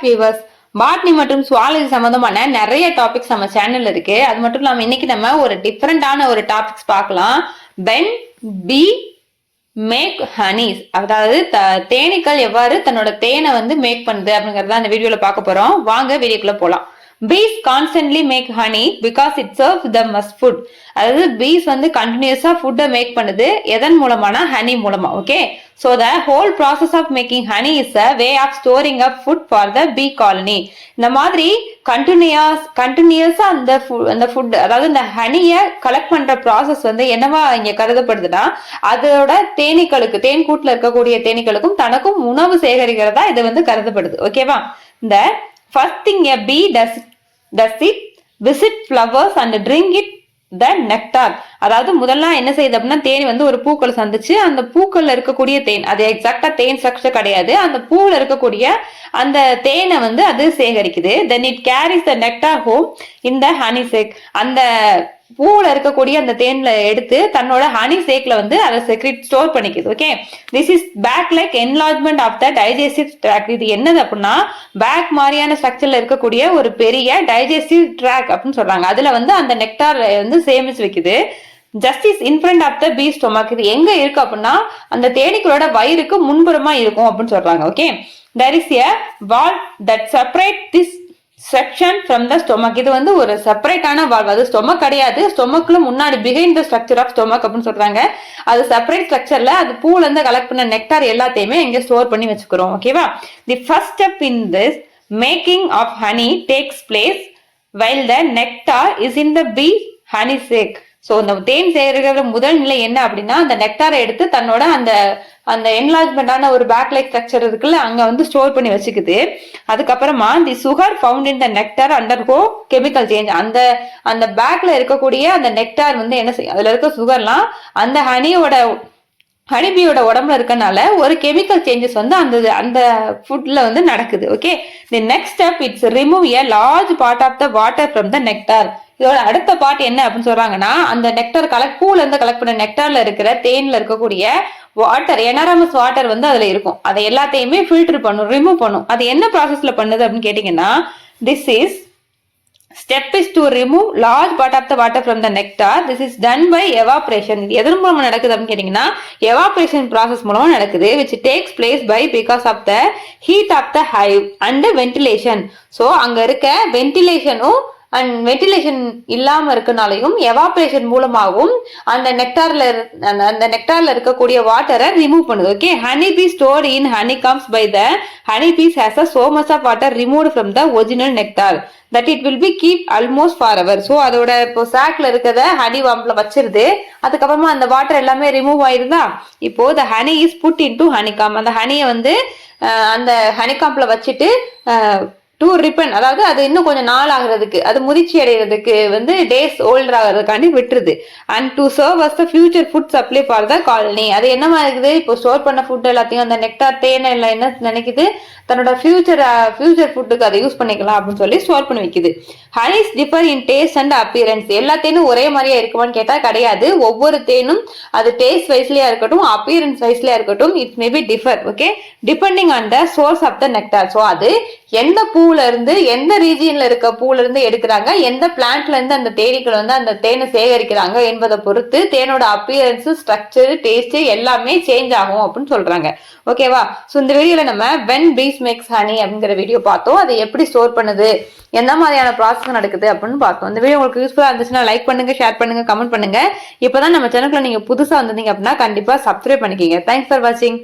Back viewers botany மற்றும் zoology சம்பந்தமான நிறைய டாபிக்ஸ் நம்ம சேனல் இருக்கு. அது மட்டும் இல்லாம இன்னைக்கு நம்ம ஒரு டிஃப்ரெண்டான ஒரு டாபிக்ஸ் பார்க்கலாம். பென் பி மேக் ஹனீஸ் அதாவது த- தேனீக்கள் எவ்வாறு தன்னோட தேனை வந்து மேக் பண்ணுது அப்படிங்கறத அந்த வீடியோல பார்க்க போறோம். வாங்க வீடியோக்குள்ள போலாம். Bees constantly make honey because it serve the most food அதாவது பீஸ் வந்து கண்டினியூஸா ஃபுட்டை மேக் பண்ணுது எதன் மூலமான ஹனி மூலமா okay so the whole process of making honey is a way of storing up food for the bee colony இந்த மாதிரி கண்டினியூஸ் கண்டினியூஸா அந்த அந்த ஃபுட் அதாவது இந்த ஹனியை கலெக்ட் பண்ற ப்ராசஸ் வந்து என்னவா இங்க கருதப்படுதுன்னா அதோட தேனீக்களுக்கு தேன் கூட்டில் இருக்கக்கூடிய தேனீக்களுக்கும் தனக்கும் உணவு சேகரிக்கிறதா இது வந்து கருதப்படுது ஓகேவா இந்த First thing a bee does, does it visit flowers and drink it the nectar. அதாவது முதல்ல என்ன செய்யுது அப்படின்னா தேனி வந்து ஒரு பூக்களை சந்திச்சு அந்த பூக்கள்ல இருக்கக்கூடிய தேன் அது எக்ஸாக்டா தேன் ஸ்ட்ரக்சர் கிடையாது. அந்த பூவில் இருக்கக்கூடிய அந்த தேனை வந்து அது சேகரிக்குது. Then it carries the nectar home இந்த ஹனி சேக் அந்த பூவில் இருக்கக்கூடிய அந்த தேன்ல எடுத்து தன்னோட ஹனி சேக்ல வந்து அதை secret store பண்ணிக்குது. Okay this is bag like enlargement of the digestive tract இது என்னது அப்படின்னா பேக் மாதிரியான ஸ்ட்ரக்சர்ல இருக்கக்கூடிய ஒரு பெரிய டைஜஸ்டிவ் ட்ராக் அப்படின்னு சொல்றாங்க. அதுல வந்து அந்த நெக்டார் வந்து சேமிச்சு வைக்குது. Just is in front of the bee stomach இது எங்க இருக்கு அப்படின்னா அந்த தேனீக்களோட வயிறுக்கு முன்புறமா இருக்கும் அப்படின்னு சொல்றாங்க okay there is a wall that separate this section from the stomach இது வந்து ஒரு செப்பரேட்டான வால்வ் அது ஸ்டொமக் கிடையாது. ஸ்டொமக்ல முன்னாடி behind the structure of stomach அப்படின்னு சொல்றாங்க. அது செப்பரேட் ஸ்ட்ரக்சர்ல அது பூல இருந்து கலெக்ட் பண்ண நெக்டார் எல்லாத்தையுமே இங்க ஸ்டோர் பண்ணி வச்சுக்கிறோம் ஓகேவா the first step in this making of honey takes place while the nectar is in the bee honey sac so அந்த தேன் செய்கிற முதல் நிலை என்ன அப்படின்னா அந்த நெக்டாரை எடுத்து தன்னோட அந்த அந்த என்லார்ஜ்மெண்டான ஒரு பேக் லைக் ஸ்ட்ரக்சர் இருக்குல்ல அங்க வந்து ஸ்டோர் பண்ணி வச்சுக்குது. அதுக்கப்புறமா the sugar found in the nectar undergo chemical change அந்த அந்த பேக்ல இருக்கக்கூடிய அந்த நெக்டார் வந்து என்ன செய்யும்? அதுல இருக்க சுகர்லாம் அந்த ஹனியோட ஹனிபியோட உடம்புல இருக்கனால ஒரு கெமிக்கல் சேஞ்சஸ் வந்து அந்த அந்த ஃபுட்ல வந்து நடக்குது. Okay the next step it's remove a large part of the water from the nectar இதோட அடுத்த பாட்டு என்ன அப்படின்னு சொல்றாங்கன்னா அந்த நெக்டார் கலெக்ட் பூல இருந்து கலெக்ட் பண்ண நெக்டர்ல இருக்கிற தேன்ல இருக்கக்கூடிய வாட்டர் எனாரமஸ் வாட்டர் வந்து அதுல இருக்கும். அதை எல்லாத்தையுமே ஃபில்டர் பண்ணும் ரிமூவ் பண்ணும். அது என்ன ப்ராசஸ்ல பண்ணுது அப்படின்னு கேட்டீங்கன்னா this is step is to remove large part of the water from the nectar this is done by evaporation இது எதன் மூலமா நடக்குது அப்படின்னு கேட்டீங்கன்னா எவாப்ரேஷன் ப்ராசஸ் மூலமா நடக்குது which takes place by because of the heat of the hive and ventilation so அங்க இருக்க வென்டிலேஷனும் அண்ட் வென்டிலேஷன் இல்லாம இருக்கனாலையும் எவாப்ரேஷன் மூலமாகவும் அந்த நெக்டார்ல அந்த நெக்டார்ல இருக்கக்கூடிய வாட்டரை ரிமூவ் பண்ணுது. Okay honey bee stored in honey comes by the honey bees has a so much of water remove from the original nectar that it will be keep almost forever so அதோட இப்போ சாக்ல இருக்கிறத honey வாம்ப்ல வச்சிருது. அதுக்கப்புறமா அந்த water எல்லாமே remove ஆயிருதா? இப்போ the honey is put in to honeycomb அந்த ஹனியை வந்து அந்த ஹனிகாம்ப்ல வச்சுட்டு டூ ரிப்பன் அதாவது அது இன்னும் கொஞ்சம் நாள் ஆகுறதுக்கு அது முதிர்ச்சி அடைகிறதுக்கு வந்து டேஸ் ஓல்டர் ஆகிறதுக்காண்டி விட்டுருது. And to serve as the future food supply for the colony அது என்னமா இருக்குது இப்போ ஸ்டோர் பண்ண ஃபுட் எல்லாத்தையும் அந்த நெக்டார் தேனை எல்லாம் என்ன நினைக்குது? தன்னோட ஃபியூச்சர் ஃபியூச்சர் ஃபுட்டுக்கு அதை யூஸ் பண்ணிக்கலாம் அப்படின்னு சொல்லி ஸ்டோர் பண்ணி வைக்குது. Honeys differ in taste and appearance எல்லா தேனும் ஒரே மாதிரியா இருக்குமான்னு கேட்டால் கிடையாது. ஒவ்வொரு தேனும் அது டேஸ்ட் வைஸ்லயா இருக்கட்டும் அப்பியரன்ஸ் வைஸ்லயா இருக்கட்டும் it maybe differ okay depending on the source of the nectar so அது எந்த பூல இருந்து எந்த ரீஜியன்ல இருக்க பூல இருந்து எடுக்கிறாங்க எந்த பிளான்ட்ல இருந்து அந்த தேனீக்கள் வந்து அந்த தேனை சேகரிக்கிறாங்க என்பதை பொறுத்து தேனோட அப்பியரன்ஸ் ஸ்ட்ரக்சர் டேஸ்ட் எல்லாமே சேஞ்ச் ஆகும் அப்படின்னு சொல்றாங்க. ஓகேவா ஸோ இந்த வீடியோல நம்ம வென் பீஸ் மேக்ஸ் ஹனி அப்படிங்கிற வீடியோ பார்த்தோம். அதை எப்படி ஸ்டோர் பண்ணுது? எந்த மாதிரியான ப்ராசஸ் நடக்குது அப்படின்னு பார்த்தோம். இந்த வீடியோ உங்களுக்கு யூஸ்ஃபுல்லா இருந்துச்சுன்னா லைக் பண்ணுங்க ஷேர் பண்ணுங்க கமெண்ட் பண்ணுங்க. இப்போதான் நம்ம சேனலுக்குள்ள நீங்க புதுசா வந்திருந்தீங்க அப்படின்னா கண்டிப்பா சப்ஸ்கிரைப் பண்ணிக்கிங்க. தேங்க்ஸ் ஃபார் வாட்சிங்